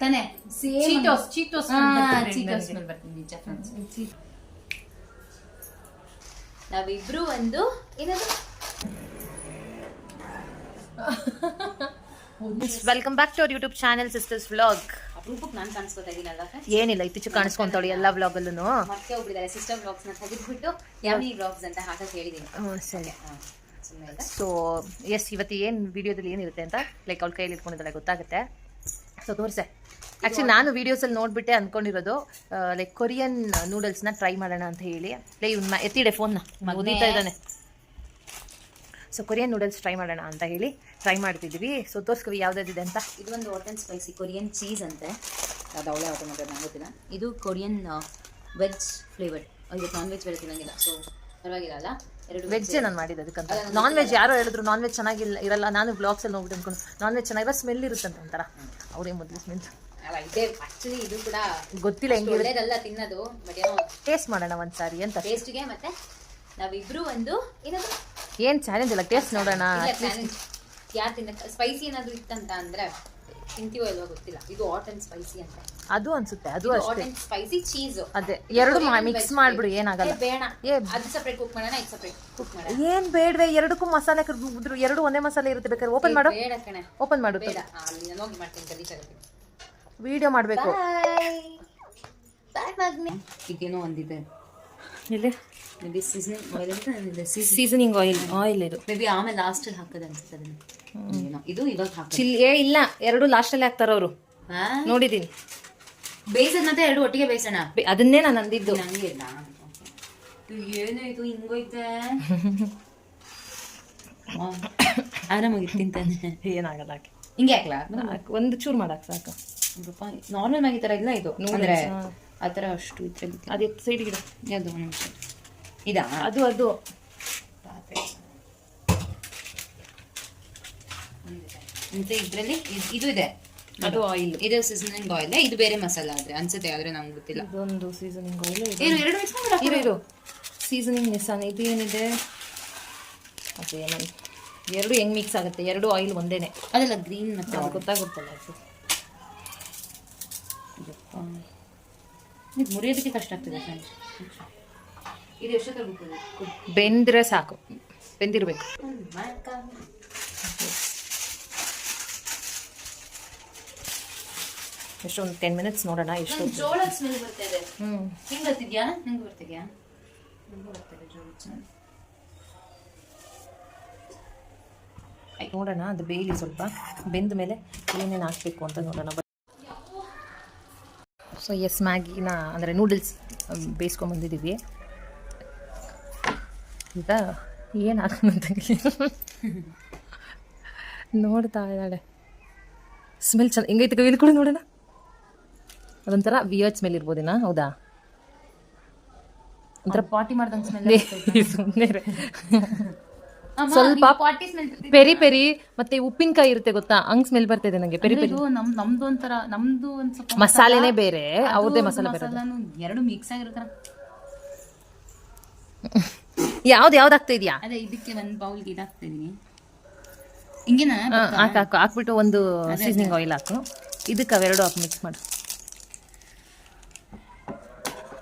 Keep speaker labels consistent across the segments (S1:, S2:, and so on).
S1: ತಾನೆ.
S2: ಚೀಟೋಸ್ ಚೀಟೋಸ್
S1: ಚೀಟೋಸ್ ಸ್ಮೆಲ್ ಬರ್ತೀನಿ ನಿಜ. ನಾವಿಬ್ರು ಒಂದು ಏನದು?
S2: Welcome back to our YouTube channel sisters vlog
S1: ನಾನು ಕಾಣಿಸ್ಕೊತಾ ಇದೀನಲ್ಲ
S2: ಏನಿಲ್ಲ ಇತ್ತೀಚೆಗೆ ಕಾಣಿಸ್ಕೊಂತಾಳೆ ಎಲ್ಲ ವ್ಲಾಗಲ್ಲೂ
S1: ಮತ್ತೆ ಒಬ್ರಿದ್ದಾರೆ ಸಿಸ್ಟರ್ ಬ್ಲಾಗ್ಸ್ನ ತೆಗೆದ್ಬಿಟ್ಟು ಯಾಮಿ ಬ್ಲಾಗ್ಸ್ ಅಂತ ಹಾಕಕ್ ಹೇಳಿದೀನಿ.
S2: ಸರಿ. ಸೊ ಎಸ್ ಇವತ್ತು ಏನು ವಿಡಿಯೋದಲ್ಲಿ ಏನಿರುತ್ತೆ ಅಂತ ಲೈಕ್ ಅವ್ಳ ಕೈಯಲ್ಲಿ ಇಟ್ಕೊಂಡಿದ್ದಾಳೆ ಗೊತ್ತಾಗುತ್ತೆ. ಸೊ ತೋರಿಸೆ. ಆ್ಯಕ್ಚುಲಿ ನಾನು ವೀಡಿಯೋಸಲ್ಲಿ ನೋಡಿಬಿಟ್ಟೆ ಅಂದ್ಕೊಂಡಿರೋದು ಲೈಕ್ ಕೊರಿಯನ್ ನೂಡಲ್ಸ್ನ ಟ್ರೈ ಮಾಡೋಣ ಅಂತ ಹೇಳಿ. ಲೈ ಇವ್ನ ಎತ್ತಿಡೆ ಫೋನ್ನ ಓದಿತಾ ಇದ್ದಾನೆ. ಸೊ ಕೊರಿಯನ್ ನೂಡಲ್ಸ್ ಟ್ರೈ ಮಾಡೋಣ ಅಂತ ಹೇಳಿ ಟ್ರೈ ಮಾಡ್ತಿದ್ವಿ ಸೊ ತೋರಿಸ್ಕವಿ ಯಾವ್ದಾದಿದೆ ಅಂತ?
S1: ಇದೊಂದು ಅಂಡ್ ಸ್ಪೈಸಿ ಕೊರಿಯನ್ ಚೀಸ್ ಅಂತೆ. ಅದು ಅವಳೇ ಆರ್ಡರ್ ಮಾಡೋದು ನಂಗೆ ಗೊತ್ತಿಲ್ಲ. ಇದು ಕೊರಿಯನ್ ವೆಜ್ ಫ್ಲೇವರ್ಡ್ ಇದು ನಾನ್ ವೆಜ್ ಬೇರೆ ತಿನ್ನಂಗಿಲ್ಲ. ಸೊ ಪರವಾಗಿಲ್ಲ ಅಲ್ಲ?
S2: ವೆಜ್ ನಾನು ಮಾಡಿದ್ದು ಅದಕ್ಕಂತ. ನಾನ್ ವೆಜ್ ಯಾರೋ ಹೇಳಿದ್ರು ನಾನ್ ವೆಜ್ ಚೆನ್ನಾಗಿಲ್ಲ ಇರಲ್ಲ ನಾನು ಬ್ಲಾಗ್ಸಲ್ಲಿ ಹೋಗ್ಬಿಟ್ಟು ಅನ್ಕೊಂಡು ನಾನ್ ವೆಜ್ ಚೆನ್ನಾಗಿರೋ ಸ್ಮೆಲ್ ಅಂತ ಅಂತಾರ ಅವ್ರೇ ಮೊದಲು ಸ್ಮೆಲ್
S1: ಅಲ್ಲ ಇದೆ ಆಕ್ಚುಲಿ ಇದು ಕೂಡ
S2: ಗೊತ್ತಿಲ್ಲ ಹೆಂಗೆ
S1: ಒಳ್ಳೇದಲ್ಲ ತಿನ್ನೋದು ಬಟ್ ಏನೋ
S2: ಟೇಸ್ಟ್ ಮಾಡೋಣ ಒಂದ್ಸಾರಿ ಅಂತ.
S1: ಟೇಸ್ಟ್ಗೆ ಮತ್ತೆ ನಾವಿಬ್ರು ಒಂದು ಏನದು?
S2: ಏನು ಚಾಲೆಂಜ್ ಇಲ್ಲ ಟೇಸ್ಟ್ ನೋಡೋಣ
S1: ಯಾರು ತಿನ್ನ ಸ್ಪೈಸಿ ಏನಾದ್ರು ಇತ್ತಂತ ಅಂದ್ರೆ ತಿಂತೀವೋ ಇಲ್ವೋ ಗೊತ್ತಿಲ್ಲ. ಇದು ಹಾಟ್ ಅಂಡ್ ಸ್ಪೈಸಿ ಅಂತ.
S2: ಅದು ಅನ್ಸುತ್ತೆ ಅದು
S1: ಹಾಟ್
S2: ಅಷ್ಟೇ.
S1: ಅಂಡ್ ಸ್ಪೈಸಿ ಚೀಸ್
S2: ಅದೇ ಎರಡು ಮಿಕ್ಸ್ ಮಾಡ್ಬಿಡು ಏನಾಗಲ್ಲ.
S1: ಬೇಡ.
S2: ಏ
S1: ಅದು ಸಪ್ರೇಟ್ ಕುಕ್ ಮಾಡೋಣ ಇದು ಸಪ್ರೇಟ್ ಕುಕ್ ಮಾಡೋಣ.
S2: ಏನ್ ಬೇಡವೆ ಎರಡಕ್ಕೂ ಮಸಾಲೆ ಕರ್ದು ಎರಡು ಒಂದೇ ಮಸಾಲೆ ಇರುತ್ತೆ ಬೇಕಾದ್ರೆ. ಓಪನ್ ಮಾಡು.
S1: ಬೇಡ ಕಣೆ.
S2: ಓಪನ್ ಮಾಡು
S1: ಬೇಡ. ಆ, ಅಲ್ಲಿ ನಾನು ಹೋಗಿ ಮಾಡ್ತೀನಿ ಗಲೀಜ್ ಆಗುತ್ತೆ
S2: ವಿಡಿಯೋ ಮಾಡಬೇಕು.
S1: ಬಾಯ್ ಬಾಯ್ ಮಗ್ನೆ ಈಗೇನೋ ಒಂದಿದೆ.
S2: ಇಲ್ಲಿ
S1: ಮೇಬಿ ಸೀಸನಿಂಗ್ ಆಯಿಲ್ ಅಂತ
S2: ಸೀಸನಿಂಗ್ ಆಯಿಲ್ ಆಯಿಲ್ ಇದು.
S1: ಮೇಬಿ ಆಮೇಲೆ ಲಾಸ್ಟಲ್ಲಿ ಹಾಕೋದು ಅನ್ಸುತ್ತೆ ಅದನ್ನ. ಏನೋ. ಇದು ಇವಾಗ
S2: ಚಿಲ್ಲಿ ಏ ಇಲ್ಲ. ಎರಡು ಲಾಸ್ಟಲ್ಲಿ ಹಾಕ್ತಾರ ಅವರು.
S1: ಹಾ?
S2: ನೋಡಿದೀನಿ.
S1: ಬೇಯಿಸೋದ್ ಮತ್ತೆ ಎರಡು ಒಟ್ಟಿಗೆ ಬೇಯಿಸೋಣ?
S2: ಬೆ- ಅದನ್ನೇ ನಾನು ಅಂದಿದ್ದು.
S1: ನಂಗೆ ಇಲ್ಲ. ಇದು ಏನು ಇದು? ಹಿಂಗೋಯ್ತೆ ಆರಾಮಾಗಿ ತಿಂತಾನೆ.
S2: ಏನಾಗಲ್ಲ ಹಾಕಿ
S1: ಹಿಂಗೆ ಹಾಕ್ಲಾ?
S2: ಹಾಕು, ಒಂದು ಚೂರು ಮಾಡಕ್ ಸಾಕು.
S1: ನಾರ್ಮಲ್ ಆಗಿ ತರ ಇಲ್ಲ ಇದು? ಅಂದ್ರೆ
S2: ಹಾ.
S1: ಆ ಥರ ಅಷ್ಟು ಇದ್ರೆ
S2: ಅದು ಸೈಡ್ ಗಿಡ.
S1: ಯಾವ್ದು? ಒಂದು ನಿಮಿಷ. ಇದಾ?
S2: ಅದು ಅದು.
S1: ಮತ್ತೆ ಇದರಲ್ಲಿ ಇದು ಇದೆ
S2: ಅದು ಆಯಿಲ್
S1: ಇದು ಸೀಸನಿಂಗ್ ಆಯಿಲ್ ಇದು ಬೇರೆ ಮಸಾಲ ಆದ್ರೆ ಅನ್ಸುತ್ತೆ ಆದ್ರೆ ನಮ್ಗೆ ಗೊತ್ತಿಲ್ಲ.
S2: ಇದೊಂದು ಸೀಸನಿಂಗ್ ಆಯಿಲ್
S1: ಏನು ಎರಡು ಮಿಕ್ಸ್ ಮಾಡಿ
S2: ಇರು ಇರು. ಸೀಸನಿಂಗ್ ನಿಸಾನ್ ಇದು ಏನಿದೆ ಅದೇ ಏನಂತ ಎರಡು ಹೆಂಗ್ ಮಿಕ್ಸ್ ಆಗುತ್ತೆ? ಎರಡು ಆಯಿಲ್ ಒಂದೇನೆ.
S1: ಅದೆಲ್ಲ ಗ್ರೀನ್ ಮತ್ತೆ
S2: ಅದು ಗೊತ್ತಾಗುತ್ತಲ್ಲ ಅದು.
S1: ಇದು ಮುರಿಯೋದಕ್ಕೆ ಕಷ್ಟ ಆಗ್ತದೆ ಫ್ರೆಂಡ್ಸ್. ಇದು
S2: ಬೆಂದ್ರೆ ಸಾಕು. ಬೆಂದಿರ್ಬೇಕು. ಎಷ್ಟು ಒಂದು ಟೆನ್ ಮಿನಿಟ್ಸ್ ನೋಡೋಣ ಎಷ್ಟು
S1: ಜೋಳ ಸ್ಮೆಲ್ ಬರ್ತಿದೆ
S2: ಹ್ಞೂ
S1: ಹಿಂಗೆ ಬರ್ತಿದ್ಯಾ? ನಿಂಗೆ ಬರ್ತಿದ್ಯಾ? ನಂಗೂ ಬರ್ತಿದೆ ಜೋಳ ಸ್ಮೆಲ್
S2: ನೋಡೋಣ ಅದು ಬೇಯಲಿ ಸ್ವಲ್ಪ. ಬೆಂದ ಮೇಲೆ ಏನೇನು ಹಾಕಬೇಕು ಅಂತ ನೋಡೋಣ. ಸೊ ಎಸ್ ಮ್ಯಾಗಿನ ಅಂದರೆ ನೂಡಲ್ಸ್ ಬೇಯಿಸ್ಕೊಂಬಂದಿದ್ದೀವಿ ಈಗ ಏನು ಹಾಕೋಂತ ನೋಡ್ತಾ ಇದ್ದಾಳೆ. ಸ್ಮೆಲ್ ಚೆನ್ನ ಹೆಂಗೈತೆ ಇದು ಕೂಡ ನೋಡೋಣ? ಅದೊಂಥರ ವಿಯೋಚ್ ಮೇಲೆ ಇರ್ಬೋದೇನಾ ಹೌದಾ?
S1: ಒಂಥರ ಪಾಟಿ ಮಾಡ್ದಂಗೆ ಸ್ಮೆಲ್
S2: ಸುಮ್ಮನೆ ಸ್ವಲ್ಪ
S1: ಪಾಟಿ ಸ್ಮೆಲ್
S2: ಪೆರಿ ಪೆರಿ ಮತ್ತೆ ಉಪ್ಪಿನಕಾಯಿ ಇರುತ್ತೆ ಗೊತ್ತಾ? ಹಂಗ್ ಸ್ಮೆಲ್ ಬರ್ತಿದೆ ನಂಗೆ ಪೆರಿ ಪೆರಿ.
S1: ನಮ್ ನಮ್ದು ಒಂಥರ ನಮ್ದು ಒಂದ್ ಸ್ವಲ್ಪ
S2: ಮಸಾಲೆನೇ ಬೇರೆ ಅವ್ರದೇ ಮಸಾಲೆ ಬೇರೆ
S1: ಎರಡು ಮಿಕ್ಸ್ ಆಗಿರ್ತಾರ
S2: ಯಾವ್ದು ಯಾವ್ದು ಆಗ್ತಾ ಇದೆಯಾ?
S1: ಅದೇ ಇದಕ್ಕೆ ಒಂದು ಬೌಲ್ಗೆ ಇದಾಗ್ತಾ ಇದೀನಿ. ಹಿಂಗೇನಾ?
S2: ಹಾಕು ಹಾಕು. ಹಾಕ್ಬಿಟ್ಟು ಒಂದು ಸೀಸನಿಂಗ್ ಆಯಿಲ್ ಹಾಕು. ಇದಕ್ಕೆ ಅವೆರಡು ಹಾಕಿ ಮಿಕ್ಸ್ ಮಾಡು.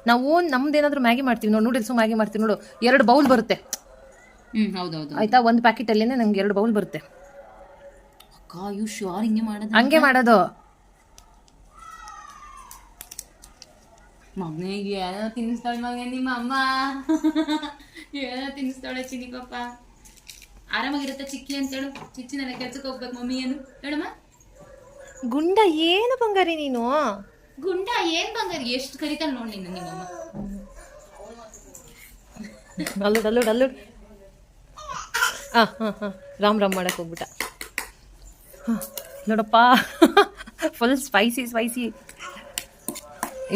S2: ನಾವು ನಮ್ದೇನಾದ್ರೂ ಮ್ಯಾಗಿ ಮಾಡ್ತೀವಿ ನೋಡು ನೂಡಲ್ಸು ಮ್ಯಾಗಿ ಮಾಡ್ತೀವಿ ನೋಡು ಎರಡು ಬೌಲ್ ಬರುತ್ತೆ.
S1: ಹ್ಮ್ ಹೌದೌದು.
S2: ಆಯ್ತಾ? ಒಂದು ಪ್ಯಾಕೆಟ್ ಅಲ್ಲಿ ನಂಗೆ ಎರಡು ಬೌಲ್ ಬರುತ್ತೆ.
S1: ಅಕ್ಕ ಯು ಶ್ಯೂರ್ ಹಿಂಗೆ ಮಾಡೋದು?
S2: ಹಂಗೆ ಮಾಡೋದು.
S1: ಮಗನಿಗೆ ಏನೋ ತಿನ್ನಿಸ್ತಾಳೆ ಮಗ ನಿಮ್ಮ ಅಮ್ಮ? ಏನೋ ತಿನ್ನಿಸ್ತಾಳೆ ಚಿನಿ ಪಾಪ ಆರಾಮಾಗಿರುತ್ತೆ ಚಿಕ್ಕಿ ಅಂತ ಹೇಳು ಚಿಚ್ಚಿನೆಲ್ಲ ಕೆಲ್ಸಕ್ಕೆ ಹೋಗ್ಬೇಕು ಮಮ್ಮಿ ಏನು? ಹೇಳಮ್ಮ.
S2: ಗುಂಡ ಏನು ಬಂಗಾರಿ ನೀನು?
S1: ಗುಂಡ ಏನ್ ಬಂಗಾರ ಎಷ್ಟು ಕರಿತಾಳೆ ನೋಡಿ ನಿನ್ನ ನಿಮ್ಮಮ್ಮ
S2: ಅಲ್ಲುಡ್ ಅಲ್ಲುಡ್ ಅಲ್ಲುಡ್. ಹಾಂ ಹಾಂ ಹಾಂ. ರಾಮ್ ರಾಮ್ ಮಾಡಕ್ಕೆ ಹೋಗ್ಬಿಟ್ಟ. ಹಾಂ ನೋಡಪ್ಪ. ಫುಲ್ ಸ್ಪೈಸಿ ಸ್ಪೈಸಿ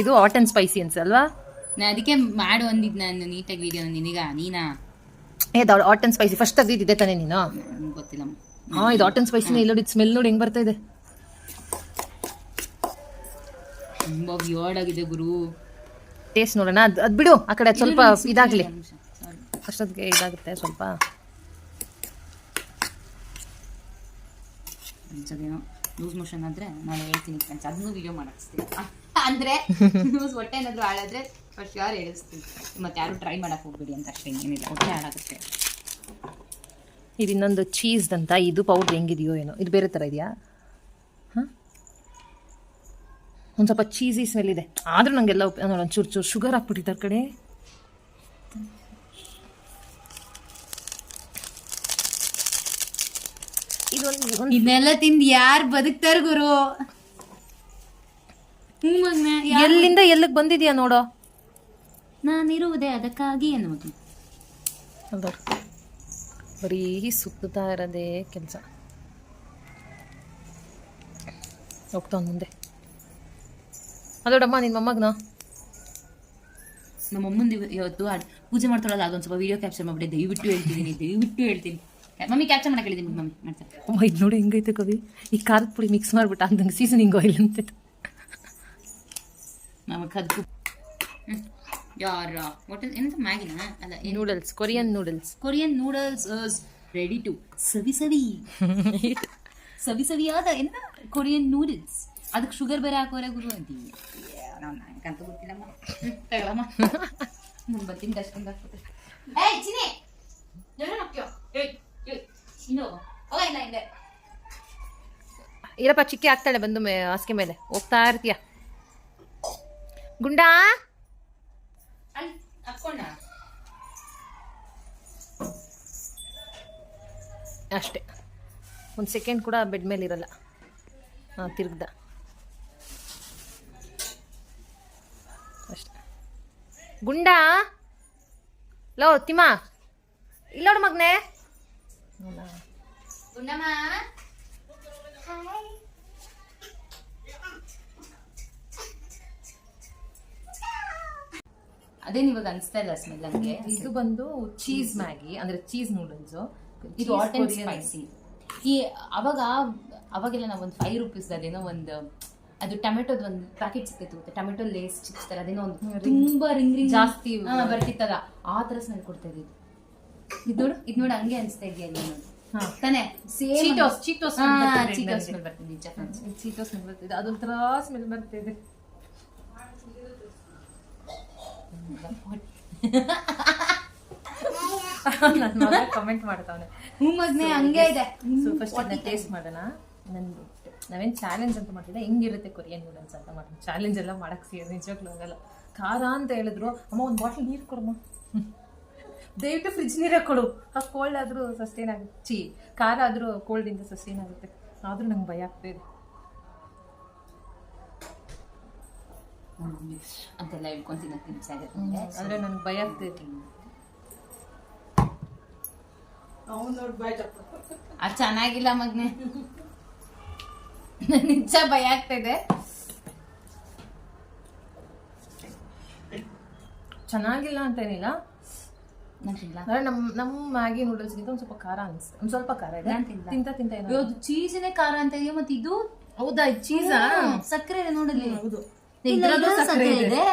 S2: ಇದು ಹಾಟ್ ಆ್ಯಂಡ್ ಸ್ಪೈಸಿ ಅನ್ಸಲ್ವಾ?
S1: ನಾ ಅದಕ್ಕೆ ಮಾಡು ಅಂದಿದ್ ನಾನು ನೀಟಾಗಿ ವಿಡಿಯೋ ನಿನಗ ನೀನಾ?
S2: ಏ ಹಾಟ್ ಆ್ಯಂಡ್ ಸ್ಪೈಸಿ ಫಸ್ಟ್ ತೆಗ್ದಿದ್ದೆ ತಾನೇ ನೀನು?
S1: ಗೊತ್ತಿಲ್ಲ.
S2: ಹಾಂ ಇದು ಹಾಟ್ ಆ್ಯಂಡ್ ಸ್ಪೈಸಿನ ಇಲ್ಲ ನೋಡಿ ಸ್ಮೆಲ್ ನೋಡಿ ಹೆಂಗೆ ಬರ್ತಾ ಇದೆ.
S1: ತುಂಬಾ ವಿಯರ್ಡ್ ಆಗಿದೆ ಗುರು.
S2: ಟೇಸ್ಟ್ ನೋಡೋಣ. ಅದು ಅದು ಬಿಡು ಆ ಕಡೆ ಸ್ವಲ್ಪ ಇದಾಗಲಿ. ಅಷ್ಟೊತ್ತಿಗೆ ಇದಾಗುತ್ತೆ ಸ್ವಲ್ಪ.
S1: ಅನ್ಸೋದೇನೋ ಲೂಸ್ ಮೋಷನ್ ಆದರೆ ನಾನು ಹೇಳ್ತೀನಿ ಫ್ರೆಂಡ್ಸ್ ಅದನ್ನು ವಿಡಿಯೋ ಮಾಡಿಸ್ತೀನಿ ಅಂದ್ರೆ ಲೂಸ್ ಹೊಟ್ಟೆ ಏನಾದರೂ ಹಾಳಾದರೆ ಫಸ್ಟ್ ಯಾರು ಹೇಳಿಸ್ತೀನಿ. ಮತ್ತೆ ಯಾರು ಟ್ರೈ ಮಾಡಕ್ ಹೋಗ್ಬೇಡಿ ಅಂತ ಅಷ್ಟೇ ಏನಿಲ್ಲ. ಹೊಟ್ಟೆ ಹಾಳಾಗುತ್ತೆ.
S2: ಇದು ಇನ್ನೊಂದು ಚೀಸ್ ಅಂತ ಇದು ಪೌಡ್ರ್ ಹೆಂಗಿದೆಯೋ ಏನೋ. ಇದು ಬೇರೆ ಥರ ಇದೆಯಾ ಹಾಂ ಒಂದು ಸ್ವಲ್ಪ ಚೀಸಿ ಸ್ಮೆಲ್ ಇದೆ. ಆದರೂ ನನಗೆಲ್ಲ ನೋಡಿ ಒಂದು ಚೂರು ಚೂರು ಶುಗರ್ ಹಾಕ್ಬಿಟ್ಟಿದ್ದಾರೆ ಕಡೆ. ಇದೊಂದು
S1: ಇದನ್ನೆಲ್ಲ ತಿಂದು ಯಾರು ಬದುಕ್ತಾರ ಗುರು?
S2: ಎಲ್ಲಿಂದ ಎಲ್ಲಿಗೆ ಬಂದಿದ್ಯಾ ನೋಡೋ?
S1: ನಾನಿರುವುದೇ ಅದಕ್ಕಾಗಿ ಅನ್ನೋದು
S2: ಅಲ್ಲ ಬರೀ ಸುತ್ತಾ ಇರೋದೇ ಕೆಲಸ. ಹೋಗ್ತಾವ ಮುಂದೆ. ಅದೋಡಮ್ಮ ನಿನ್ನ ಮೊಮ್ಮಗನ
S1: ನಮ್ಮ ಅಮ್ಮಂದು ಇವ- ಇವತ್ತು ಆ ಪೂಜೆ ಮಾಡ್ತಾಳಲ್ಲ ಅದೊಂದು ಸ್ವಲ್ಪ ವಿಡಿಯೋ ಕ್ಯಾಪ್ಚರ್ ಮಾಡ್ಬಿಟ್ಟೆ ದಯವಿಟ್ಟು ಹೇಳ್ತಿದ್ದೀನಿ ದಯವಿಟ್ಟು ಹೇಳ್ತೀನಿ ಮಮ್ಮಿ ಕ್ಯಾಪ್ಚರ್ ಮಾಡಕ್ಕೆ ಹೇಳಿದ್ದೀನಿ ಮಮ್ಮಿ ಮಾಡ್ತಾರೆ
S2: ಅಮ್ಮ ಇದು ನೋಡಿ ಹೆಂಗೈತೆ ಕವಿ ಈ ಖಾರದ ಪುಡಿ ಮಿಕ್ಸ್ ಮಾಡ್ಬಿಟ್ಟು ಅಂದಂಗೆ ಸೀಸನಿಂಗ್ ಆಯಿಲ್ ಅಂತ
S1: ನಮಗೆ ಅದಕ್ಕೂ ಯಾರ ವಾಟ್ ಏನಂತ ಮ್ಯಾಗಿನ ಅಲ್ಲ
S2: noodles Korean noodles
S1: Korean noodles is ready to ಸವಿ ಸವಿ ಸವಿ ಸವಿಯಾದ ಏನ ಕೊರಿಯನ್ ನೂಡಲ್ಸ್ ಅದಕ್ಕೆ ಶುಗರ್ ಬೇರೆ ಹಾಕೋರೆ ಗುರು ಅಂತೀವಿ ನಾವು ನನಗಂತೂ ಗೊತ್ತಿಲ್ಲಮ್ಮ. ಹ್ಮ್, ತಗೊಳಮ್ಮ ಮುಂದೆ ಬರ್ತೀನಿ ಡಸ್ಟ್ಬಿನ್ ಹಾಕ್ಬಿಟ್ಟೆ ಏಯ್ ಚಿನಿ ಎಲ್ಲ ಮಕ್ಕಳು ಏಯ್ ಏಯ್ ಇನ್ನು ಹೋಗ. ಇಲ್ಲ ಹಿಂದೆ.
S2: ಇರಪ್ಪ ಚಿಕ್ಕಿ ಆಗ್ತಾಳೆ ಬಂದು ಮೇ ಹಾಸಿಗೆ ಮೇಲೆ. ಹೋಗ್ತಾ ಇರ್ತೀಯ? ಗುಂಡಾ?
S1: ಅಲ್ಲಿ ಹಾಕ್ಕೊಂಡ?
S2: ಅಷ್ಟೇ. ಒಂದು ಸೆಕೆಂಡ್ ಕೂಡ ಬೆಡ್ ಮೇಲೆ ಇರಲ್ಲ ಹಾಂ ತಿರ್ಗ್ದ. ಗುಂಡಾ? ಲೋ ತಿಮ್ಮ. ಇಲ್ಲೋಡು ಮಗ್ನೆ.
S1: ಗುಂಡಮ್ಮ. ಅದೇ ಇವಾಗ ಅನಿಸ್ತಾ ಇಲ್ಲ ಸ್ಮೆಲ್ ಹಂಗೆ
S2: ಇದು ಬಂದು ಚೀಸ್ ಮ್ಯಾಗಿ ಅಂದ್ರೆ ಚೀಸ್ ನೂಡಲ್ಸ್
S1: ಇದು ಆಟೋ ಸ್ಪೈಸಿ ಈ ಅವಾಗ ಅವಾಗೆಲ್ಲ ನಾವು ಒಂದು ಫೈವ್ ರುಪೀಸ್ ಅದೇನೋ ಒಂದು ಅದು ಟೊಮೆಟೊದ ಒಂದು ಪ್ಯಾಕೆಟ್ ಸಿಕ್ಕಿತ್ತು ಮತ್ತೆ ಟೊಮೆಟೊ ಲೇಸ್ ಚಿಪ್ಸ್ ತರ ಅದೇನೋ ಒಂದು ತುಂಬಾ ರಿಂಗ್ ರಿಂಗ್
S2: ಜಾಸ್ತಿ
S1: ಬರ್ತಿತ್ತಲ್ಲ. ಆ ತರ ಸ್ಮೆಲ್ ಕೊಡ್ತಾ ಇದ್ದು ಇದು ನೋಡು ಇದು ನೋಡಿ ಹಂಗೆ ಅನಿಸ್ತಾ ಇದೆಯಾ ನೀನು. ತಾನೇ ಸೇಮ್
S2: ಚೀಟೋಸ್
S1: ಚೀಟೋಸ್
S2: ಚೀಟೋಸ್.
S1: ಸ್ಮೆಲ್ ಬರ್ತಿದೆ ನಿಜ. friends.
S2: ಚೀಟೋ ಸ್ಮೆಲ್ ಬರ್ತಿದೆ. ಅದೊಂಥರ ಸ್ಮೆಲ್ ಬರ್ತಿದೆ. ನನ್ನ ಮಗ ಕಮೆಂಟ್ ಮಾಡ್ತಾವನೆ.
S1: ಹ್ಞೂ ಮಗ್ನೆ ಹಂಗೆ ಇದೆ.
S2: ಸೊ ಫಸ್ಟ್ ಟೇಸ್ಟ್ ಮಾಡೋಣ. ನಂದು. ನಾವೇನು ಚಾಲೆಂಜ್ ಅಂತ ಮಾಡ್ತಿದ್ದೆ ಹೆಂಗಿರುತ್ತೆ ಕೊರಿಯನ್ ನೂಡಲ್ಸ್ ಅಂತ ಮಾಡೋಣ ಚಾಲೆಂಜ್ ಎಲ್ಲ ಮಾಡಕ್ಕೆ ಸೇರಿ ನಿಜವಾಗ್ಲೂ ಹೋಗಲ್ಲ. ಖಾರ ಅಂತ ಹೇಳಿದ್ರು ಅಮ್ಮ ಒಂದು ಬಾಟ್ಲ್ ನೀರು ಕೊಡಮ್ಮ. ದಯವಿಟ್ಟು ಫ್ರಿಜ್ ನೀರೇ ಕೊಡು. ಆ ಕೋಲ್ಡ್ ಆದರೂ ಸಸ್ಟೈನ್ ಆಗುತ್ತೆ ಚೀ ಖಾರ ಆದರೂ ಕೋಲ್ಡಿಂದ ಸಸ್ಟೈನ್ ಆಗುತ್ತೆ. ಆದರೂ ನಂಗೆ ಭಯ ಆಗ್ತಾ ಇದೆ.
S1: ಅದೆಲ್ಲ ಅಂತೆಲ್ಲ ಆಗುತ್ತೆ.
S2: ಅಂದರೆ ನನಗೆ ಭಯ ಆಗ್ತಾ ಇದೆ.
S1: ಅದು ಚೆನ್ನಾಗಿಲ್ಲ ಮಗ್ನೆ. ನಿಜ ಭಯ ಆಗ್ತಿದೆ. ಇದೆ
S2: ಚೆನ್ನಾಗಿಲ್ಲ ಅಂತ ಏನಿಲ್ಲ
S1: ನಮ್
S2: ಅಂದರೆ ನಮ್ಮ ಮ್ಯಾಗಿ ನೂಡಲ್ಸ್ಗಿಂತ ಒಂದ್ ಸ್ವಲ್ಪ ಖಾರ ಅನ್ಸುತ್ತೆ. ಒಂದ್ ಸ್ವಲ್ಪ ಖಾರ ಇದೆ.
S1: ನಾನ್ ತಿನ್ನಲ್ಲ.
S2: ತಿಂತ ತಿಂತ ಏನೋ.
S1: ಚೀಸಿನೇ ಖಾರ ಅಂತ ಇದೆಯಾ ಮತ್ತೆ ಇದು?
S2: ಹೌದಾ ಚೀಸಾ?
S1: ಸಕ್ಕರೆ ಇದೆ ನೋಡಲಿ
S2: ಹೌದು.
S1: ಇದ್ರಲ್ಲೂ ಸಕ್ಕರೆ ಇದೆ.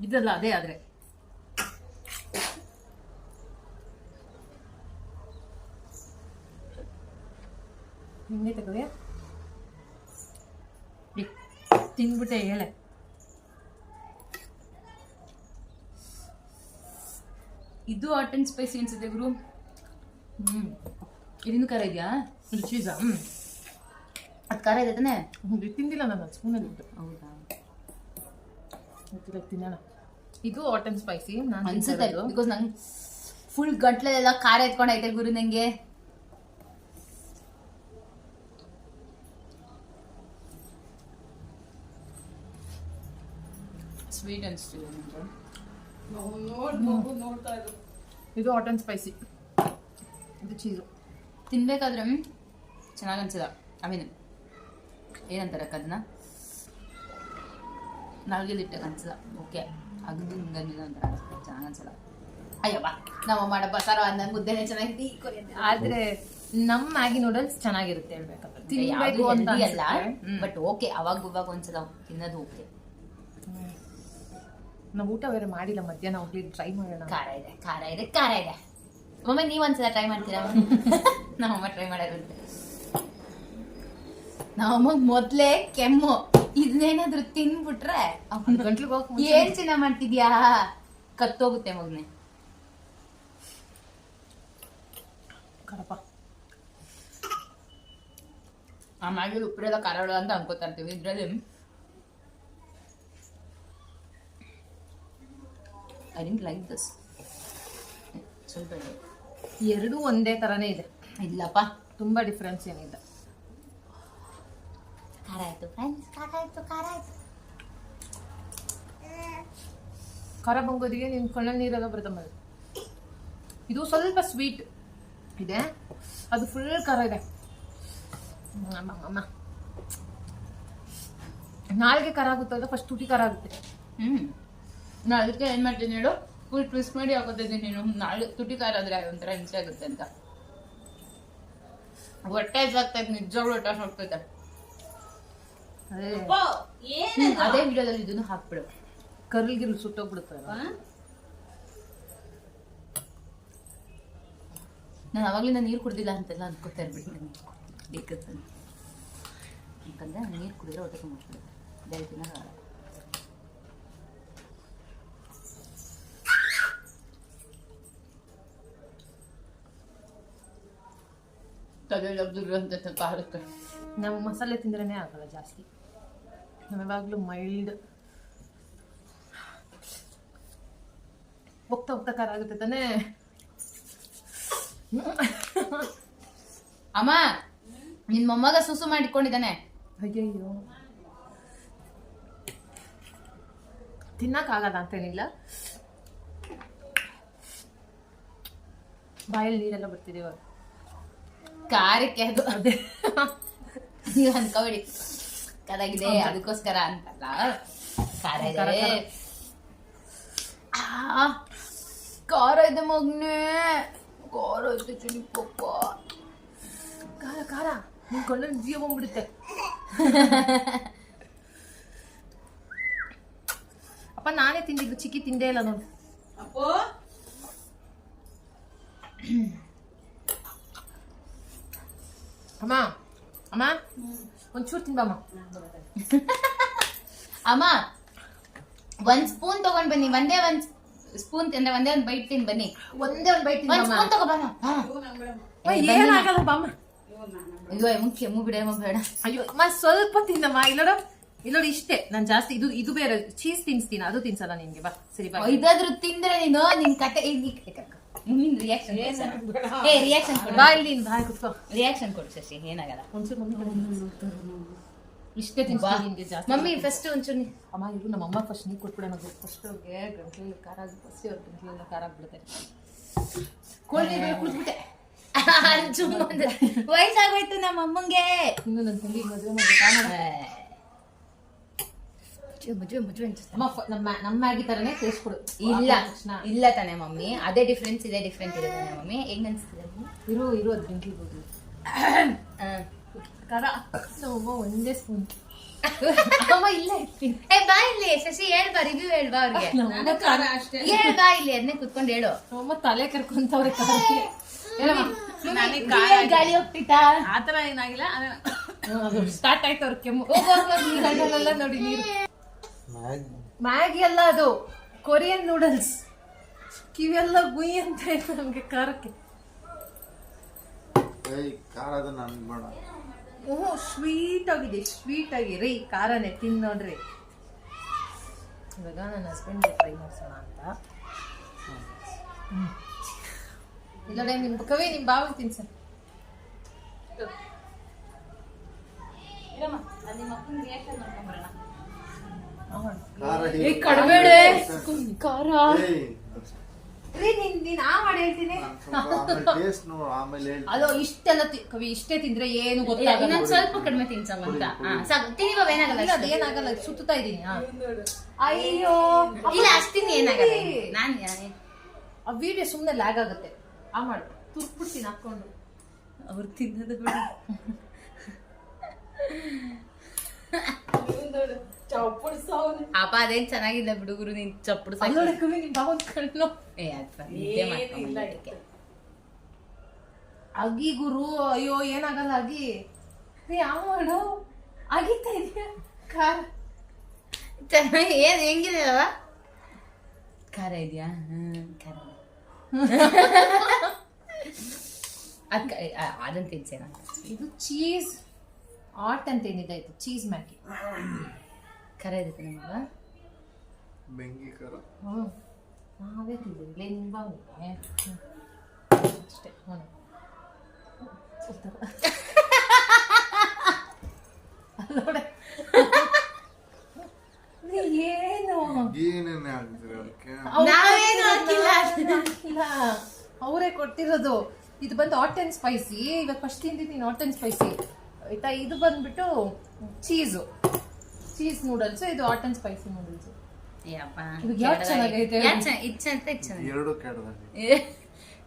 S2: ಇದಲ್ಲ ಅದೇ ಆದ್ರೆ. ನಿನ್ನೆ ತಗೋವೆ ತಿಂದ್ಬಿಟ್ಟೆ ಹೇಳೆ.
S1: ಇದು ಹಾಟ್ ಅಂಡ್ ಸ್ಪೈಸಿ ಅನ್ಸುತ್ತೆ ಗುರು. ಹ್ಮ್. ಇದಿನ್ನು ಖಾರ ಇದೆಯಾ?
S2: ರುಚಿಸಾ ಚೀಸಾ ಹ್ಞೂ
S1: ಅದು ಖಾರ ಇದೆ ತಾನೆ?
S2: ಹ್ಞೂ ತಿಂದಿಲ್ಲ ನಾನು ಸ್ಪೂನಲ್ಲಿ ಇಟ್ಟು.
S1: ಹೌದಾ?
S2: ಗೊತ್ತಿಲ್ಲ ತಿನ್ನೋಣ. ಇದು ಹಾಟ್ ಅಂಡ್ ಸ್ಪೈಸಿ ನಾನು
S1: ಅನ್ಸುತ್ತೆ ಬಿಕಾಸ್ ನಂಗೆ ಫುಲ್ ಗಂಟ್ಲೆಲ್ಲ ಖಾರ ಎತ್ಕೊಂಡೈತೆ ಗುರು ನಂಗೆ. ಸ್ವೀಟ್ ಅನಿಸ್ತಿದೆ
S2: ಇದು ಹಾಟ್ ಅಂಡ್ ಸ್ಪೈಸಿ ಇದು ಚೀಸು
S1: ತಿನ್ಬೇಕಾದ್ರೆ ಚೆನ್ನಾಗಿ ಅನ್ಸದ ಐ ಮೀನ್ ಏನಂತಾರೆ ಅದನ್ನ ನಾಲ್ಗೆಲಿ ಇಟ್ಟಾಗ ಅನ್ಸಲ್ಲ. ಓಕೆ. ಅಗದು ಹಿಂಗಂದಿಲ್ಲ ಅಂತ ಚೆನ್ನಾಗಿ ಅನ್ಸಲ್ಲ. ಅಯ್ಯವ್ವ ನಾವು ಮಾಡಪ್ಪ. ಬಸಾರ ಅನ್ನ ಮುದ್ದೆನೆ ಚೆನ್ನಾಗಿದೆ
S2: ಆದ್ರೆ ನಮ್ಮ ಮ್ಯಾಗಿ ನೂಡಲ್ಸ್ ಚೆನ್ನಾಗಿರುತ್ತೆ
S1: ಹೇಳ್ಬೇಕಪ್ಪ
S2: ಅಂತ
S1: ಅಲ್ಲ ಬಟ್ ಓಕೆ ಅವಾಗ ಅವಾಗ ಒಂದ್ಸಲ ತಿನ್ನೋದು ಓಕೆ
S2: ನಾವು ಊಟ ಬೇರೆ ಮಾಡಿಲ್ಲ ಮಧ್ಯಾಹ್ನ ಹೋಗ್ಲಿ ಟ್ರೈ ಮಾಡೋಣ
S1: ಖಾರ ಇದೆ ಖಾರ ಇದೆ ಖಾರ ಇದೆ. ಒಮ್ಮೆ ನೀವು ಒಂದ್ಸಲ ಟ್ರೈ ಮಾಡ್ತೀರಾ ನಮ್ಮಮ್ಮ ಟ್ರೈ ಮಾಡೋದಂತೆ ನಮ್ಮಮ್ಮಗ್ ಮೊದ್ಲೇ ಕೆಮ್ಮು. ಇದನ್ನೇನಾದ್ರೂ ತಿನ್ಬಿಟ್ರೆ ಅವ್ನ್
S2: ಗಂಟ್ಲಿಗೆ ಹೋಗಿ
S1: ಏನ್ ಚಿನ್ನ ಮಾಡ್ತಿದ್ಯಾ? ಕತ್ತೋಗುತ್ತೆ ಮಗ್ನೆ
S2: ಕಡಪ
S1: ಆ ಮ್ಯಾಗಿ ಉಪ್ಪಿರೆಲ್ಲ ಖಾರ ಅಂತ ಅನ್ಕೋತಾ ಇರ್ತೀವಿ ಇದ್ರಲ್ಲಿ. ಐ ಡಿಂಟ್ ಲೈಕ್ ದಿಸ್ ಸ್ವಲ್ಪ.
S2: ಎರಡೂ ಒಂದೇ ಥರನೇ ಇದೆ.
S1: ಇಲ್ಲಪ್ಪ
S2: ತುಂಬ ಡಿಫ್ರೆನ್ಸ್ ಏನಿದೆ.
S1: ಖಾರ ಆಯಿತು ಫ್ರೆಂಡ್ಸ್ ಖಾರ ಆಯಿತು ಖಾರ ಆಯಿತು.
S2: ಖಾರ ಬಂಗೋದಿಗೆ ನಿಮ್ಮ ಕಣ್ಣಲ್ಲಿ ನೀರೆಲ್ಲ ಬರ್ತಮ್ಮ ಇದು ಸ್ವಲ್ಪ ಸ್ವೀಟ್ ಇದೆ. ಅದು ಫುಲ್ ಖಾರ ಇದೆ. ಅಮ್ಮ ನಾಲ್ಗೆ ಖಾರ ಆಗುತ್ತಲ್ಲ ಫಸ್ಟ್ ತುಟಿ ಖಾರ ಆಗುತ್ತೆ.
S1: ಹ್ಮ್. ನಾ ಅದಕ್ಕೆ ಏನ್ ಮಾಡ್ತೀನಿ ಹೇಳು ಫುಲ್ ಟ್ವಿಸ್ಟ್ ಮಾಡಿ ಹಾಕೋತಿದ್ದೀನಿ ನೀನು. ನಾಳೆ ತುಟಿ ಖಾರ ಆದ್ರೆ ಒಂಥರ ಹಿಂಸೆ ಆಗುತ್ತೆ ಅಂತ. ಹೊಟ್ಟೆ ಸಾಕ್ತೈತೆ ನಿಜವಾಗ್ಲೂ ಹೊಟ್ಟೆ ಸಾಕ್ತೈತೆ
S2: ಅದೇ.
S1: ವಿಡಿಯೋದಲ್ಲಿ ಇದನ್ನು ಹಾಕ್ಬಿಡು.
S2: ಕರ್ಲ್ ಗಿರ್ಲ್ ಸುಟ್ಟೋಗ್ಬಿಡುತ್ತೆ
S1: ನಾನು ಅವಾಗ್ಲಿಂದ ನೀರು ಕುಡ್ದಿಲ್ಲ ಅಂತೆಲ್ಲ ಅನ್ಕೋತಾ ಇರ್ಬಿಟ್ಟು ನನಗೆ ಬೇಕಂತ. ಯಾಕಂದ್ರೆ ನೀರು ಕುಡಿದ್ರೆ ಹೊಟ್ಟೆ ತುಂಬ ಬೇರೆ ದಿನ ತಲೆ ಅಂತ ಕಾರಕ್ಕೆ
S2: ನಾವು ಮಸಾಲೆ ತಿಂದ್ರೇನೆ ಆಗಲ್ಲ ಜಾಸ್ತಿ. ನಾವು ಯಾವಾಗಲೂ ಮೈಲ್ಡ್ ಹೋಗ್ತಾ ಹೋಗ್ತಾ ಖಾರ ಆಗುತ್ತೆ ತಾನೇ?
S1: ಅಮ್ಮ ನಿನ್ ಮೊಮ್ಮಗ ಸುಸು ಮಾಡಿಕೊಂಡಿದ್ದಾನೆ.
S2: ಅಯ್ಯಯ್ಯೋ. ತಿನ್ನಕ್ಕಾಗಲ್ಲ ಅಂತೇನಿಲ್ಲ ಬಾಯಲ್ಲಿ ನೀರೆಲ್ಲ ಬರ್ತಿದೆ ಇವಾಗ.
S1: ಖಾರಕ್ಕೆ ಅದು
S2: ಅದೇ
S1: ನೀವು ಅನ್ಕೋಬೇಡಿ. ಕದಾಗಿದೆ ಅದಕ್ಕೋಸ್ಕರ ಅಂತಲ್ಲ. ಖಾರ ಇದೆ
S2: ಖಾರ.
S1: ಇದೆ ಮಗ್ನೆ. ಖಾರ ಐತೆ ಚುನಿ ಪಪ್ಪ
S2: ಖಾರ ಖಾರ ನಿನ್ ಕೊಳ್ಳಲ್ಲಿ ಜೀವ ಬಂದ್ಬಿಡುತ್ತೆ. ಅಪ್ಪ ನಾನೇ ತಿಂದಿದ್ದು. ಚಿಕ್ಕಿ ತಿಂದೇ ಇಲ್ಲ ನಾನು ಅಮ್ಮ ಅಮ್ಮ ಒಂಚೂರು ತಿನ್ಬಮ್ಮ
S1: ಅಮ್ಮ ಒಂದ್ ಸ್ಪೂನ್ ತಗೊಂಡ್ ಬನ್ನಿ. ಒಂದೇ ಒಂದ್ ಸ್ಪೂನ್ ಅಂದ್ರೆ ಒಂದೇ ಒಂದ್ ಬೈಟ್ ತಿನ್ ಬನ್ನಿ.
S2: ಒಂದೇ ಒಂದ್ ಬೈಟ್
S1: ಒಂದ್ ಸ್ಪೂನ್ ತಗೋ ಬಮ್ಮ. ಮುಖ್ಯ ಬಿಡಮ್ಮ ಬೇಡ
S2: ಅಯ್ಯೋ ಅಮ್ಮ ಸ್ವಲ್ಪ ತಿನ್ನಮ್ಮ ಇಲ್ಲೋಡ ಇಲ್ಲೋಡು ಇಷ್ಟೇ. ನಾನು ಜಾಸ್ತಿ ಇದು ಇದು ಬೇರೆ ಚೀಸ್ ತಿನ್ಸ್ತೀನಿ. ಅದು ತಿನ್ಸಲ್ಲ ನಿನ್ಗೆ. ಬಾ ಸರಿ ಬಾ.
S1: ಇದಾದ್ರೂ ತಿಂದ್ರೆ ನೀನು ನಿನ್ ಕತೆ ನಿನ್ ರಿಯಾಕ್ಷನ್ ಏ ರಿಯಾಕ್ಷನ್ ಕೊಡು.
S2: ಬಾ ಇಲ್ಲಿ ಕುತ್ಕೋ.
S1: ರಿಯಾಕ್ಷನ್ ಕೊಡು ಶಶಿ ಏನಾಗಲ್ಲ.
S2: ಒಂಚೂರು ಇಷ್ಟೇ. ತಿನ್ಸ್ತೀನಿ ಜಾಸ್ತಿ
S1: ಮಮ್ಮಿ ಫಸ್ಟ್ ಒಂಚೂರು
S2: ಅಮ್ಮ ಇದು ನಮ್ಮ ಅಮ್ಮ ಫಸ್ಟ್ ನೀರು ಕೊಟ್ಬಿಡೋಣ ಫಸ್ಟ್ ಅವ್ರಿಗೆ ಗಂಟ್ಲಲ್ಲಿ ಖಾರ ಆಗಿ ಫಸ್ಟ್ ಅವ್ರ ಗಂಟ್ಲೆಲ್ಲ ಖಾರ ಆಗ್ಬಿಡುತ್ತೆ. ಕೋಲ್ಡ್ ನೀರು ಕುಡಿದ್ಬಿಟ್ಟೆ
S1: ವಯಸ್ಸಾಗೋಯ್ತು ನಮ್ಮ ಅಮ್ಮಂಗೆ
S2: ಇನ್ನು ನನ್ನ ತಂಗಿ ಮದುವೆ ಮಾಡ್ಬೇಕಾ
S1: ಮದ್ವೆ ಮದುವೆ ಅನ್ಸುತ್ತೆ.
S2: ಅಮ್ಮ ಫ- ನಮ್ಮ ನಮ್ಮ ಮ್ಯಾಗಿ ತರನೇ ಟೇಸ್ಟ್ ಕೊಡು
S1: ಇಲ್ಲ.
S2: ಹಾಕಿದ ತಕ್ಷಣ.
S1: ಇಲ್ಲ ತಾನೆ ಮಮ್ಮಿ. ಅದೇ ಡಿಫ್ರೆನ್ಸ್ ಇದೆ ಡಿಫ್ರೆಂಟ್ ಇದೆ ತಾನೆ ಮಮ್ಮಿ. ಹೆಂಗ್ ಅನ್ಸ್ತಿದೆ ಮಮ್ಮಿ?
S2: ಇರು ಇರು ಅದು ಹೋಗಿ
S1: ಆ.
S2: ಖಾರ ನಮ್ಮಮ್ಮ ಒಂದೇ ಸ್ಪೂನ್
S1: ಅಮ್ಮ ಇಲ್ಲ ಇರ್ತೀನಿ. ಏ ಬಾ ಇಲ್ಲಿ. ಶಶಿ ಹೇಳ್ಬಾ ರಿವ್ಯೂ ಹೇಳ್ಬಾ ಅವ್ರಿಗೆ.
S2: ನಮ್ಮಮ್ಮ ಖಾರ ಅಷ್ಟೇ.
S1: ಹೇಳ್ಬಾ ಇಲ್ಲಿ. ಅದನ್ನೇ ಕುತ್ಕೊಂಡು ಹೇಳು.
S2: ನಮ್ಮಮ್ಮ ತಲೆ ಕರ್ಕೊಂತವ್ರೆ ಖಾರಕ್ಕೆ ಹೇಳಮ್ಮ.
S1: ಕಿವಿಯಲ್ಲಿ ಗಾಳಿ ಹೋಗ್ತಿತ್ತಾ?
S2: ಆತರ ಏನಾಗಿಲ್ಲ ಸ್ಟಾರ್ಟ್ ಆಯ್ತು ಅವ್ರ ಕೆಮ್ಮು. ಕಣ್ಣಲ್ಲೆಲ್ಲ ನೋಡಿ ನೀರು. ಮ್ಯಾಗಿ. ಅಲ್ಲ ಅದು ಕೊರಿಯನ್ ನೂಡಲ್ಸ್. ಕಿವಿಯೆಲ್ಲ ಗುಯ್ ಅಂತ ಇದೆ ನಮಗೆ ಖಾರಕ್ಕೆ.
S3: ಏಯ್ ಖಾರದ ನನ್ಗೆ ಬೇಡ.
S2: ಓಹೋ ಸ್ವೀಟ್ ಆಗಿದೆ ಸ್ವೀಟ್ ಆಗಿ ರೀ ಖಾರನೇ ತಿನ್ ನೋಡ್ರಿ. ಇವಾಗ ನನ್ನ ಹಸ್ಬೆಂಡ್ಗೆ ಟ್ರೈ ಮಾಡ್ಸೋಣ ಅಂತ. ಇಲ್ಲ ನಿಮ್ ಕವಿ ನಿಮ್ ಬಾವು ತಿನ್ಸ
S3: ಇಲ್ಲಮ್ಮ
S1: ನಿಮ್ಮ ಕಡ್ಬೇಡೆ.
S3: ರಿಯಾಕ್ಷನ್ ಏಯ್
S2: ಅಲೋ ಇಷ್ಟೆಲ್ಲ ಕವಿ ಇಷ್ಟೇ ತಿಂದ್ರೆ ಏನು
S1: ಗೊತ್ತಿಲ್ಲ
S2: ಗೊತ್ತಾಗಲ್ಲ
S1: ಇನ್ನೊಂದ್ ಸ್ವಲ್ಪ ಕಡಿಮೆ ತಿನ್ಸಮ್ಮ ಅಂತ. ಹಾ, ಸಾಕು. ತಿನ್ನಿ ಬಾಬಾ ಏನಾಗಲ್ಲ
S2: ಸುತ್ತಾ
S1: ಅಷ್ಟು.
S2: ಅದೇನಾಗಲ್ಲ ಸುತ್ತುತ್ತಾ ಇದೀನಿ ಅಯ್ಯೋ
S1: ಇಲ್ಲ ಅಷ್ಟಿನ ಏನಾಗಲ್ಲ. ನಾನ್ ಯಾರೇ.
S2: ಆ ವಿಡಿಯೋ ಸುಮ್ಮನೆ ಲ್ಯಾಗ್ ಆಗುತ್ತೆ. ಆ ಮಾಡು. ತುರ್ಕ್ಬಿಡ್ತೀನಿ ಹಾಕೊಂಡು
S1: ಅವ್ರು ತಿನ್ನೋದು ಬೇಡ. ಅಪ್ಪ ಅದೇನ್ ಚೆನ್ನಾಗಿಲ್ಲ ಬಿಡುಗರು ನೀನ್ ಚಪ್ಪಡು
S2: ಕಣ್ಣು.
S1: ಏ
S2: ಅಗಿ ಗುರು ಅಯ್ಯೋ ಏನಾಗಲ್ಲ ಅಗಿ ಯಾವ ಮಾಡು ಅಗಿತಾ ಇದೆಯಾ? ಖಾರ.
S1: ಚೆನ್ನಾಗಿ ಏನ್ ಹೆಂಗಿದೆ ಅವ? ಖಾರ ಇದೆಯಾ? ಹ್ಮ್ ಖಾರ ಅದ್ ಅದಂತ
S2: ಇದು ಚೀಸ್. ಆಟ್ ಅಂತ ಏನಿದೆ ಇದು ಚೀಸ್ ಮ್ಯಾಗಿ.
S1: ಖಾರ ಇದೆ ನಮಗ?
S3: ಬೆಂಕಿ ಖರ.
S2: ಹ್ಞೂ ನಾವೇ ತಿಂದಿವಿ ನಿಮ್ಮ ಅಷ್ಟೇ ಹ್ಞೂ ನೋಡ ಏನು?
S1: ನಾವೇನು ಹಾಕಿಲ್ಲ.
S2: ಇಲ್ಲ ಅವರೇ ಕೊಟ್ಟಿರೋದು. ಇದು ಬಂದು ಹಾಟ್ ಅಂಡ್ ಸ್ಪೈಸಿ ಇವಾಗ ಫಸ್ಟ್ ತಿಂದಿದ್ದೀನಿ ಹಾಟ್ ಅಂಡ್ ಸ್ಪೈಸಿ ಆಯ್ತಾ? ಇದು ಬಂದ್ಬಿಟ್ಟು ಚೀಸು ಚೀಸ್ ನೂಡಲ್ಸ್ ಇದು ಹಾಟ್ ಅಂಡ್ ಸ್ಪೈಸಿ ನೂಡಲ್ಸ್
S3: ಎರಡು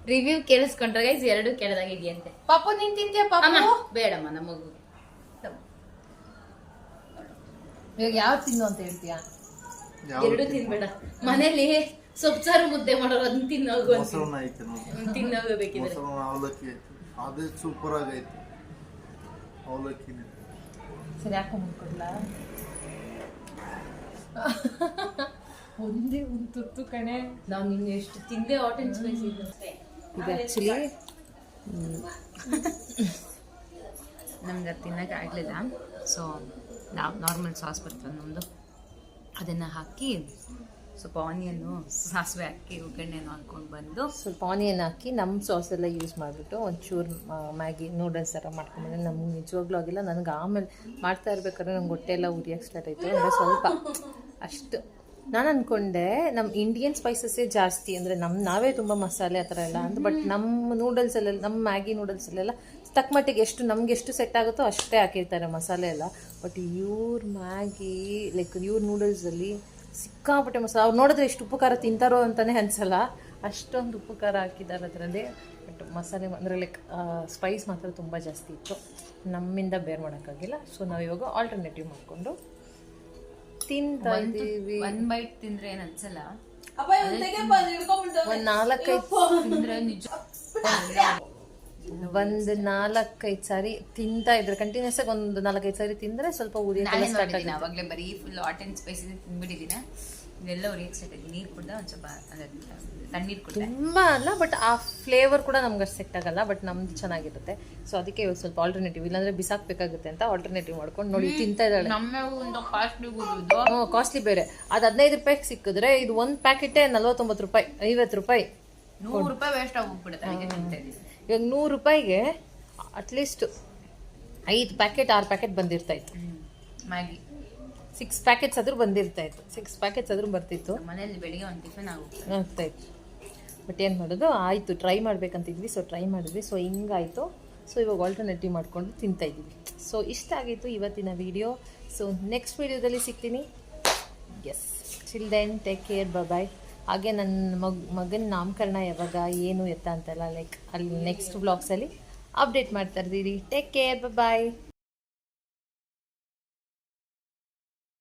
S1: ರಿವ್ಯೂ ಕೇಳಿಸ್ಕೊಂಡ್ರೆ ಗೈಸ್ ಎರಡು ಕೆಳದಾಗಿದೆಯಂತೆ
S2: ಪಾಪು ನೀನ್ ತಿಂತೀಯ ಪಾಪು?
S1: ಬೇಡಮ್ಮ ನಮಗು
S2: ಇವಾಗ ಯಾವ ತಿನ್ನು ಅಂತ ಹೇಳ್ತೀಯಾ?
S1: ಎರಡು ತಿನ್ಬೇಡ. ಮನೇಲಿ ಸೊಪ್ಸಾರು ಮುದ್ದೆ ಮಾಡೋರು ಅದನ್ನ ತಿನ್ನೋಗು
S3: ಮೊಸರನ್ನ ಅವಲಕ್ಕಿ ಐತೆ. ಸೂಪರ್ ಆಗೈತೆ. ಅವಲಕ್ಕಿನೇ.
S2: ಸರಿ ಯಾಕೆ ಮುಂದ್ಕೊಡ್ಲ ಒಂದೇ ಒಂದು ತುತ್ತು ಕಣೆ.
S1: ನಾವು ನಿನ್ನೆ ಎಷ್ಟು ತಿಂದೆ ಹಾಟ್ ಅಂಡ್ ಸ್ಪೈಸಿ
S2: ಇದು ಆ್ಯಕ್ಚುಲಿ
S1: ನಮ್ಗೆ ಅದು ತಿನ್ನೋಕೆ ಆಗಲಿಲ್ಲ. ಸೊ ನಾವು ನಾರ್ಮಲ್ ಸಾಸ್ ಬರ್ತದೆ ನಮ್ಮದು ಅದನ್ನು ಹಾಕಿ ಸ್ವಲ್ಪ ಆನಿಯನ್ನು ಸಾಸಿವೆ ಹಾಕಿ ಒಗ್ಗರಣೆನ ಹಾಕೊಂಡು ಬಂದು
S2: ಸ್ವಲ್ಪ ಆನಿಯನ್ ಹಾಕಿ ನಮ್ಮ ಸಾಸ್ ಎಲ್ಲ ಯೂಸ್ ಮಾಡಿಬಿಟ್ಟು ಒಂಚೂರು ಮ್ಯಾಗಿ ನೂಡಲ್ಸ್ ಥರ ಮಾಡ್ಕೊಂಡ್ಬಂದ್ರೆ ನಮ್ಗೆ ನಿಜವಾಗ್ಲೂ ಆಗಿಲ್ಲ. ನನಗೆ ಆಮೇಲೆ ಮಾಡ್ತಾ ಇರ್ಬೇಕಾದ್ರೆ ನಂಗೆ ಹೊಟ್ಟೆ ಎಲ್ಲ ಉರಿಯೋಕ್ಕೆ ಸ್ಟಾರ್ಟ್ ಆಯಿತು. ಅಂದರೆ ಸ್ವಲ್ಪ ಅಷ್ಟು. ನಾನು ಅಂದ್ಕೊಂಡೆ ನಮ್ಮ ಇಂಡಿಯನ್ ಸ್ಪೈಸಸ್ಸೇ ಜಾಸ್ತಿ ಅಂದರೆ ನಮ್ಮ ನಾವೇ ತುಂಬ ಮಸಾಲೆ ಆ ಥರ ಎಲ್ಲ ಅಂತ ಬಟ್ ನಮ್ಮ ನೂಡಲ್ಸಲ್ಲೆಲ್ಲ ನಮ್ಮ ಮ್ಯಾಗಿ ನೂಡಲ್ಸಲ್ಲೆಲ್ಲ ತಕ್ಕ ಮಟ್ಟಿಗೆ ಎಷ್ಟು ನಮ್ಗೆ ಎಷ್ಟು ಸೆಟ್ ಆಗುತ್ತೋ ಅಷ್ಟೇ ಹಾಕಿರ್ತಾರೆ ಮಸಾಲೆ ಎಲ್ಲ. ಬಟ್ ಇವ್ರ ಮ್ಯಾಗಿ ಲೈಕ್ ಇವ್ರ ನೂಡಲ್ಸಲ್ಲಿ ಸಿಕ್ಕಾಪಟ್ಟೆ ಮಸಾಲ. ಅವ್ರು ನೋಡಿದ್ರೆ ಎಷ್ಟು ಉಪ್ಪು ಖಾರ ತಿಂತಾರೋ ಅಂತಲೇ ಅನ್ಸಲ್ಲ. ಅಷ್ಟೊಂದು ಉಪ್ಪು ಖಾರ ಹಾಕಿದ್ದಾರೆ ಅದರಲ್ಲಿ. ಬಟ್ ಮಸಾಲೆ ಅಂದರೆ ಲೈಕ್ ಸ್ಪೈಸ್ ಮಾತ್ರ ತುಂಬ ಜಾಸ್ತಿ ಇತ್ತು. ನಮ್ಮಿಂದ ಬೇರ್ ಮಾಡೋಕ್ಕಾಗಿಲ್ಲ. ಸೊ ನಾವು ಇವಾಗ ಆಲ್ಟರ್ನೇಟಿವ್ ಮಾಡಿಕೊಂಡು ತಿಂತಾ ಇದ್ದೀವಿ.
S1: ಒಂದ್ ಬೈಟ್ ತಿಂದರೆ ಏನು ಅನ್ಸಲ್ಲ?
S2: ಒಂದು ನಾಲ್ಕೈದು
S1: ತಿಂದರೆ ನಿಜ
S2: ಒಂದು ನಾಲ್ಕೈದು ಸಾರಿ ತಿಂತಾ ಇದ್ರೆ ಕಂಟಿನ್ಯೂಸ್ ಆಗಿ ಒಂದು ನಾಲ್ಕೈದು ಸಾರಿ ತಿಂದ್ರೆ ಸ್ವಲ್ಪ
S1: ಉರಿ
S2: ಸ್ಟಾರ್ಟ್
S1: ಅವಾಗಲೇ ಬರೀ ಫುಲ್ ಹಾಟ್ ಅಂಡ್ ಸ್ಪೈಸಿ ತಿಂದ್ಬಿಟ್ಟಿದ್ದೀನಿ. ಇದೆಲ್ಲ ಉರಿಯಕ್ಕೆ ಸೆಟ್ ಆಗಿ ನೀರು ಕುಡ್ದ ಒಂದು ಸ್ವಲ್ಪ ತಣ್ಣೀರು ಕುಡ್ದೆ.
S2: ತುಂಬ ಅಲ್ಲ ಬಟ್ ಆ ಫ್ಲೇವರ್ ಕೂಡ ನಮ್ಗೆ ಅಷ್ಟು ಸೆಟ್ ಆಗಲ್ಲ ಬಟ್ ನಮ್ದು ಚೆನ್ನಾಗಿರುತ್ತೆ. ಸೊ ಅದಕ್ಕೆ ಇವಾಗ ಸ್ವಲ್ಪ ಆಲ್ಟರ್ನೇಟಿವ್ ಇಲ್ಲಾಂದ್ರೆ ಬಿಸಾಕ್ಬೇಕಾಗುತ್ತೆ ಅಂತ ಆಲ್ಟರ್ನೇಟಿವ್ ಮಾಡ್ಕೊಂಡು ನೋಡಿ ತಿಂತಾ ಇದ್ದಾಳೆ. ಹ್ಞೂ ಕಾಸ್ಟ್ಲಿ ಬೇರೆ. ಅದು ಹದಿನೈದು ರೂಪಾಯಿಗೆ ಸಿಕ್ಕಿದ್ರೆ ಇದು ಒಂದು ಪ್ಯಾಕೆಟೇ ನಲ್ವತ್ತೊಂಬತ್ತು ರೂಪಾಯಿ ಐವತ್ತು ರೂಪಾಯಿ.
S1: ನೂರು ರೂಪಾಯಿ ವೇಸ್ಟ್ ಆಗೋಗ್ಬಿಡುತ್ತೆ
S2: ಇವಾಗ ನೂರು ರೂಪಾಯಿಗೆ ಅಟ್ಲೀಸ್ಟ್ ಐದು ಪ್ಯಾಕೆಟ್ ಆರು ಪ್ಯಾಕೆಟ್ ಬಂದಿರ್ತಾ ಇತ್ತು.
S1: ಮ್ಯಾಗಿ.
S2: ಸಿಕ್ಸ್ ಪ್ಯಾಕೆಟ್ಸ್ ಆದರೂ ಬಂದಿರ್ತಾ ಇತ್ತು. ಸಿಕ್ಸ್ ಪ್ಯಾಕೆಟ್ಸ್ ಆದರೂ ಬರ್ತಿತ್ತು.
S1: ಮನೆಯಲ್ಲಿ ಮನೇಲಿ ಬೆಳಿಗ್ಗೆ ಒಂದು ಟಿಫನ್ ಆಗುತ್ತೆ
S2: ಬಟ್ ಏನು ಮಾಡೋದು? ಆಯಿತು ಟ್ರೈ ಮಾಡ್ಬೇಕಂತಿದ್ವಿ. ಸೊ ಟ್ರೈ ಮಾಡಿದ್ವಿ. ಸೊ ಹಿಂಗಾಯಿತು. ಸೊ ಇವಾಗ ಆಲ್ಟರ್ನೇಟಿವ್ ಮಾಡ್ಕೊಂಡು ತಿಂತಾ ಇದ್ದೀವಿ. ಸೊ ಇಷ್ಟ ಆಗಿತ್ತು ಇವತ್ತಿನ ವಿಡಿಯೋ ಸೊ ನೆಕ್ಸ್ಟ್ ವಿಡಿಯೋದಲ್ಲಿ ಸಿಗ್ತೀನಿ. Yes chill then take care bye ಹಾಗೆ ನನ್ನ ಮಗ, ಮಗನ ನಾಮಕರಣ ಯಾವಾಗ, ಏನು ಎತ್ತ ಅಂತೆಲ್ಲ ಲೈಕ್ ಅಲ್ಲಿ ನೆಕ್ಸ್ಟ್ ಬ್ಲಾಗ್ಸಲ್ಲಿ ಅಪ್ಡೇಟ್ ಮಾಡ್ತಾ ಇದ್ದೀರಿ ಟೇಕ್ ಕೇರ್ ಬಾಯ್